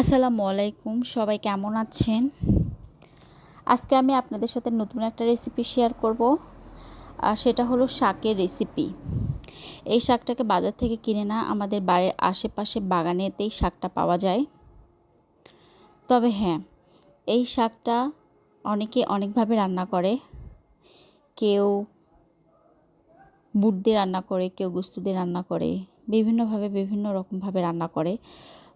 আসসালামু আলাইকুম, সবাই কেমন আছেন? আজকে আমি আপনাদের সাথে নতুন একটা রেসিপি শেয়ার করব, আর সেটা হলো শাকের রেসিপি এই শাকটাকে বাজার থেকে কিনে না, আমাদের বাড়ির আশেপাশে বাগানেতেই শাকটা পাওয়া যায়। তবে হ্যাঁ এই শাকটা অনেকে অনেকভাবে রান্না করে। কেউ বুট দিয়ে রান্না করে, কেউ গুস্তু দিয়ে রান্না করে, বিভিন্নভাবে বিভিন্ন রকমভাবে রান্না করে।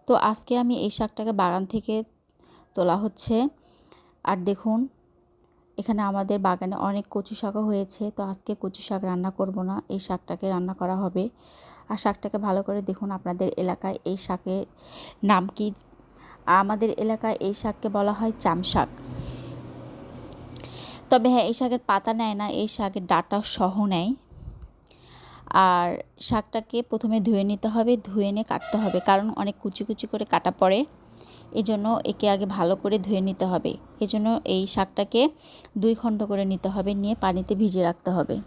তো আজকে আমি এই শাকটাকে বাগান থেকে তোলা হচ্ছে। আর দেখুন, এখানে আমাদের বাগানে অনেক কচু শাকও হয়েছে, তো আজকে কচু শাক রান্না করব না, এই শাকটাকে রান্না করা হবে। আর শাকটাকে ভালো করে দেখুন আপনাদের এলাকায় এই শাকের নাম কি? আমাদের এলাকায় এই শাককে বলা হয় চাম শাক। তবে হ্যাঁ এই শাকের পাতা নেয় না, এই শাকের ডাটা সহ নেয়। আর শাকটাকে প্রথমে ধুয়ে নিতে হবে, ধুয়ে নিয়ে কাটতে হবে। কারণ অনেক কুচি কুচি করে কাটা পড়ে। এজন্য জন্য একে আগে ভালো করে ধুয়ে নিতে হবে। এজন্য এই শাকটাকে দুই খণ্ড করে নিতে হবে, নিয়ে পানিতে ভিজিয়ে রাখতে হবে।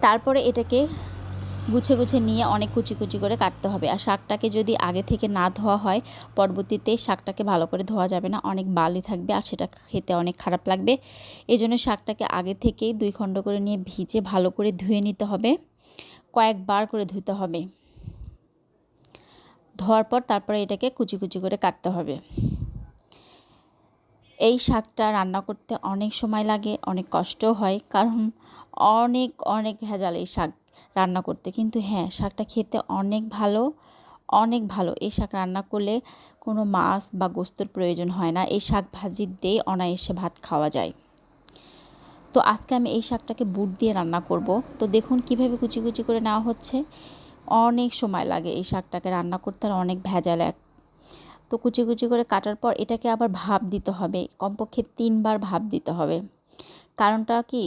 তারপরে এটাকে গুছে গুছে নিয়ে অনেক কুচি কুচি করে কাটতে হবে। আর শাকটাকে যদি আগে থেকে না ধোয়া হয়, পরবর্তীতে শাকটাকে ভালো করে ধোয়া যাবে না, অনেক বালি থাকবে আর সেটা খেতে অনেক খারাপ লাগবে। এই জন্য শাকটাকে আগে থেকেই দুই খণ্ড করে নিয়ে ভিজে ভালো করে ধুয়ে নিতে হবে। কয়েকবার করে ধুতে হবে। ধোয়ার পর তারপরে এটাকে কুচি কুচি করে কাটতে হবে। এই শাকটা রান্না করতে অনেক সময় লাগে, অনেক কষ্টও হয়, কারণ অনেক অনেক ভেজাল এই শাক। রান্না করতে। কিন্তু হ্যাঁ শাকটা খেতে অনেক ভালো অনেক ভালো। এই শাক রান্না করলে কোনো মাছ বা গোস্তর প্রয়োজন হয় না। এই শাক ভাজি দিয়ে অনায়াসে ভাত খাওয়া যায়। তো আজকে আমি এই শাকটাকে বুট দিয়ে রান্না করব। তো দেখুন কীভাবে কুচি কুচি করে নেওয়া হচ্ছে। অনেক সময় লাগে এই শাকটাকে রান্না করতে আর অনেক ভেজাল এক। তো কুচি কুচি করে কাটার পর এটাকে আবার ভাপ দিতে হবে। কমপক্ষে তিনবার ভাপ দিতে হবে। কারণটা কি?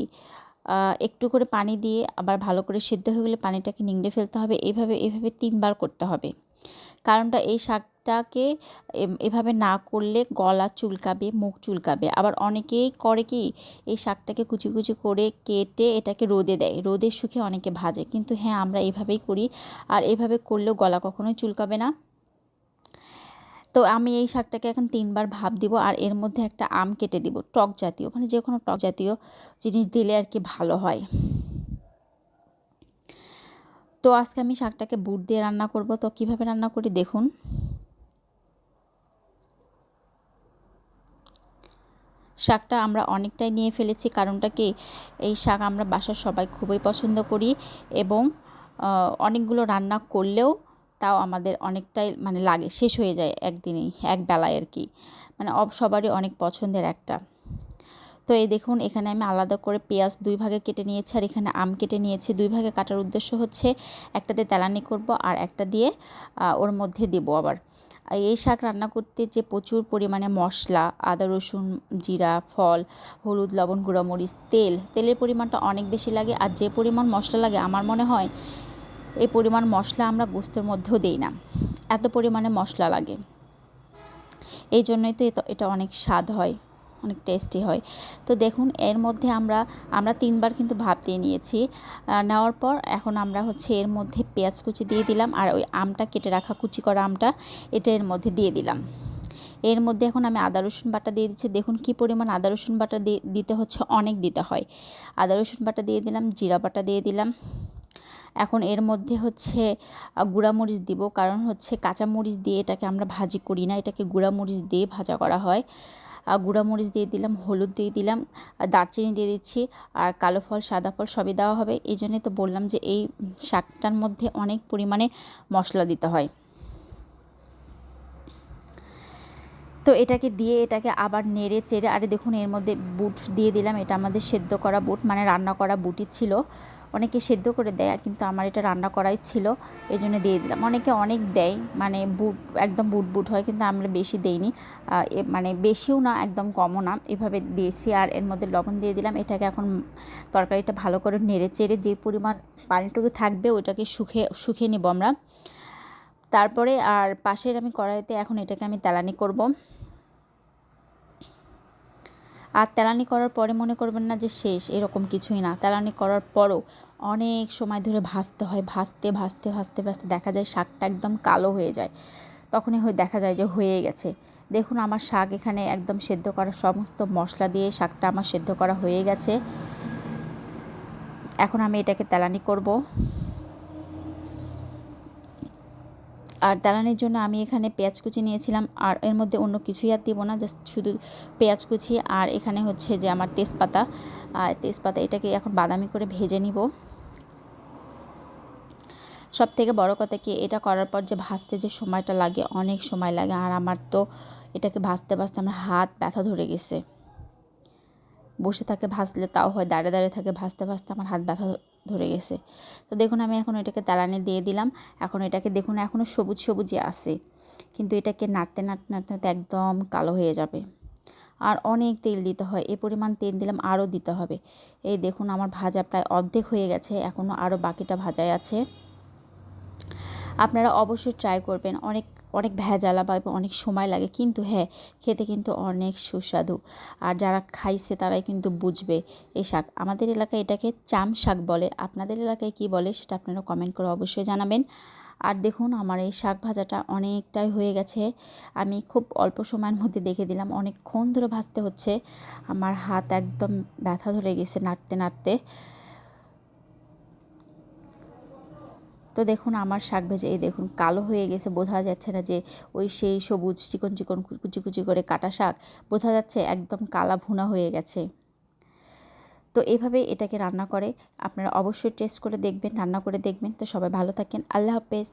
একটু করে পানি দিয়ে আবার ভালো করে সিদ্ধ হয়ে গেলে পানিটাকে নিংড়ে ফেলতে হবে। এইভাবে এভাবে তিনবার করতে হবে। কারণটা এই শাকটাকে এভাবে না করলে গলা চুলকাবে, মুখ চুলকাবে। আবার অনেকেই করে কি, এই শাকটাকে কুচি কুচি করে কেটে এটাকে রোদে দেয়। রোদে শুকে অনেকে ভাজে। কিন্তু হ্যাঁ আমরা এভাবেই করি। আর এভাবে করলেও গলা কখনোই চুলকাবে না। তো আমি এই শাকটাকে এখন তিনবার ভাপ দিব আর এর মধ্যে একটা আম কেটে দিব, টক জাতীয় মানে যে কোনো টক জাতীয় জিনিস দিলে আর কি ভালো হয়। তো আজকে আমি শাকটাকে বুট দিয়ে রান্না করব, তো কীভাবে রান্না করি দেখুন। শাকটা আমরা অনেকটাই নিয়ে ফেলেছি, কারণটা কি এই শাক আমরা বাসার সবাই খুবই পছন্দ করি এবং অনেকগুলো রান্না করলেও তাও আমাদের অনেকটাই মানে লাগে, শেষ হয়ে যায় একদিনেই, এক বেলায় আর কি। মানে সবারই অনেক পছন্দের একটা। তো এই দেখুন, এখানে আমি আলাদা করে পেঁয়াজ দুই ভাগে কেটে নিয়েছি, আর এখানে আম কেটে নিয়েছি। দুই ভাগে কাটার উদ্দেশ্য হচ্ছে একটাতে তেলানি করব আর একটা দিয়ে ওর মধ্যে দেব আবার। এই শাক রান্না করতে যে প্রচুর পরিমাণে মশলা, আদা, রসুন, জিরা, ফল, হলুদ, লবণ, গুঁড়ামরিচ, তেল, তেলের পরিমাণটা অনেক বেশি লাগে। আর যে পরিমাণ মশলা লাগে, আমার মনে হয় এই পরিমাণ মশলা আমরা গোস্তের মধ্যেও দিই না। এত পরিমাণে মশলা লাগে। এই জন্যই তো এটা অনেক স্বাদ হয়, অনেক টেস্টি হয়। তো দেখুন, এর মধ্যে আমরা আমরা তিনবার কিন্তু ভাপ দিয়ে নিয়েছি। নেওয়ার পর এখন আমরা হচ্ছে এর মধ্যে পেঁয়াজ কুচি দিয়ে দিলাম আর ওই আমটা, কেটে রাখা কুচি করা আমটা, এটা এর মধ্যে দিয়ে দিলাম। এর মধ্যে এখন আমি আদা, রসুন বাটা দিয়ে দিচ্ছি। দেখুন কি পরিমাণ আদা, রসুন বাটা দিতে হচ্ছে, অনেক দিতে হয়। আদা, রসুন বাটা দিয়ে দিলাম, জিরা বাটা দিয়ে দিলাম। এখন এর মধ্যে হচ্ছে গুঁড়ামরিচ দিব। কারণ হচ্ছে কাঁচামরিচ দিয়ে এটাকে আমরা ভাজি করি না। এটাকে গুঁড়ামরিচ দিয়ে ভাজা করা হয়। গুঁড়ামরিচ দিয়ে দিলাম, হলুদ দিয়ে দিলাম দারচিনি দিয়ে দিচ্ছি, আর কালো ফল, সাদা ফল সবই দেওয়া হবে। এই জন্যই তো বললাম যে এই শাকটার মধ্যে অনেক পরিমাণে মশলা দিতে হয়। তো এটাকে দিয়ে এটাকে আবার নেড়ে চেড়ে, আরে দেখুন এর মধ্যে বুট দিয়ে দিলাম। এটা আমাদের সেদ্ধ করা বুট মানে রান্না করা বুটই ছিল। অনেকে সেদ্ধ করে দেয়, কিন্তু আমার এটা রান্না করাই ছিল এই জন্য দিয়ে দিলাম। অনেকে অনেক দেয় মানে বুট, একদম বুট বুট হয়, কিন্তু আমরা বেশি দেইনি। মানে বেশিও না, একদম কমও না, এভাবে দিয়েছি। আর এর মধ্যে লবণ দিয়ে দিলাম, এটাকে এখন তরকারিটা ভালো করে নেড়ে চেড়ে যে পরিমাণ পানিটুকু থাকবে, ওইটাকে শুকে শুকিয়ে নেব আমরা। তারপরে আর পাশের আমি কড়াইতে এখন এটাকে আমি তেলানি করব। আর তেলানি করার পরে মনে করবেন না যে শেষ, এরকম কিছুই না। তেলানি করার পরও অনেক সময় ধরে ভাজতে হয়, ভাজতে ভাজতে ভাজতে ভাজতে দেখা যায় শাকটা একদম কালো হয়ে যায়। তখনই হয়ে, দেখা যায় যে হয়ে গেছে। দেখুন আমার শাক এখানে একদম সেদ্ধ করা সমস্ত মশলা দিয়ে শাকটা আমার সেদ্ধ করা হয়ে গেছে। এখন আমি এটাকে তেলানি করব। আর তেলানির জন্য আমি এখানে পেঁয়াজ কুচি নিয়েছিলাম, আর এর মধ্যে অন্য কিছুই আর দিব না জাস্ট শুধু পেঁয়াজ কুচি আর এখানে হচ্ছে যে আমার তেজপাতা। আর তেজপাতা এটাকে এখন বাদামি করে ভেজে নিব। সব থেকে বড় কথা কি, এটা করার পর যে ভাজতে যে সময়টা লাগে, অনেক সময় লাগে, আর আমার তো এটাকে ভাজতে ভাজতে আমার হাত ব্যথা ধরে গেছে। বসে থাকে, ভাজলে তাও হয় দাঁড়িয়ে দাঁড়িয়ে থাকে, ভাজতে ভাজতে আমার হাত ব্যথা ধরে গেছে। তো দেখুন, আমি এখন এটাকে তালানি দিয়ে দিলাম। এখন এটাকে দেখুন এখনও সবুজ সবুজই আছে। কিন্তু এটাকে নাড়তে নাড়তে নাড়তে নাড়তে একদম কালো হয়ে যাবে। আর অনেক তেল দিতে হয়। এ পরিমাণ তেল দিলাম, আরও দিতে হবে। এই দেখুন, আমার ভাজা প্রায় অর্ধেক হয়ে গেছে। এখনও আরও বাকিটা ভাজাই আছে। আপনারা অবশ্যই ট্রাই করবেন। অনেক অনেক ভেজালা বা অনেক সময় লাগে। কিন্তু হ্যাঁ খেতে কিন্তু অনেক সুস্বাদু। আর যারা খাইছে তারাই কিন্তু বুঝবে এই শাক। আমাদের এলাকায় এটাকে চাম শাক বলে। আপনাদের এলাকায় কি বলে সেটা আপনারা কমেন্ট করে অবশ্যই জানাবেন। আর দেখুন, আমার এই শাক ভাজাটা অনেকটাই হয়ে গেছে। আমি খুব অল্প সময়ের মধ্যে দেখে দিলাম। অনেকক্ষণ ধরে ভাজতে হচ্ছে। আমার হাত একদম ব্যথা ধরে গেছে নাড়তে নাড়তে। তো দেখুন আমার শাক ভেজে, এই দেখুন কালো হয়ে গেছে, বোঝা যাচ্ছে না যে ওই সেই সবুজ চিকন চিকন কুচি কুচি করে কাটা শাক, বোঝা যাচ্ছে একদম কালা ভুনা হয়ে গেছে। তো এভাবে এটাকে রান্না করে আপনারা অবশ্যই টেস্ট করে দেখবেন, রান্না করে দেখবেন। তো সবাই ভালো থাকেন, আল্লাহ হাফেজ।